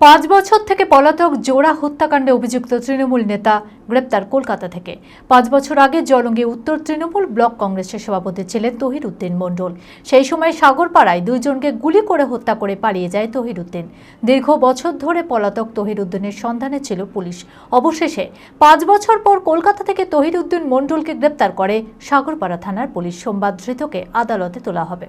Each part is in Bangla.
পাঁচ বছর থেকে পলাতক জোড়া হত্যাকাণ্ডে অভিযুক্ত তৃণমূল নেতা গ্রেপ্তার কলকাতা থেকে। পাঁচ বছর আগে জলঙ্গি উত্তর তৃণমূল ব্লক কংগ্রেসের সভাপতি ছিলেন তহির উদ্দিন মণ্ডল। সেই সময় সাগরপাড়ায় দুইজনকে গুলি করে হত্যা করে পালিয়ে যায় তহির উদ্দিন। দীর্ঘ বছর ধরে পলাতক তহির উদ্দিনের সন্ধানে ছিল পুলিশ। অবশেষে পাঁচ বছর পর কলকাতা থেকে তহির উদ্দিন মণ্ডলকে গ্রেপ্তার করে সাগরপাড়া থানার পুলিশ সোমবার ধৃতকে আদালতে তোলা হবে।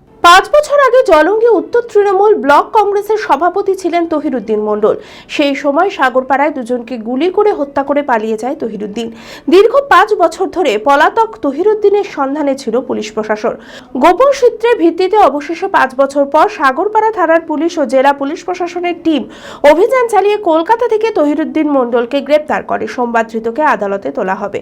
পাঁচ বছর আগে জলঙ্গি উত্তর তৃণমূল ব্লক কংগ্রেসের সভাপতি ছিলেন তহিরুদ্দিন মণ্ডল। সেই সময় সাগরপাড়ায় দুজনকে গুলি করে হত্যা করে পালিয়ে যায় তহিরুদ্দিন। দীর্ঘ পাঁচ বছর ধরে পলাতক তহিরুদ্দিনের সন্ধানে ছিল পুলিশ প্রশাসন। গোপন সূত্রের ভিত্তিতে অবশেষে পাঁচ বছর পর সাগরপাড়া থানার পুলিশ ও জেলা পুলিশ প্রশাসনের টিম অভিযান চালিয়ে কলকাতা থেকে তহিরুদ্দিন মণ্ডলকে গ্রেপ্তার করে। সোমবার ধৃতকে আদালতে তোলা হবে।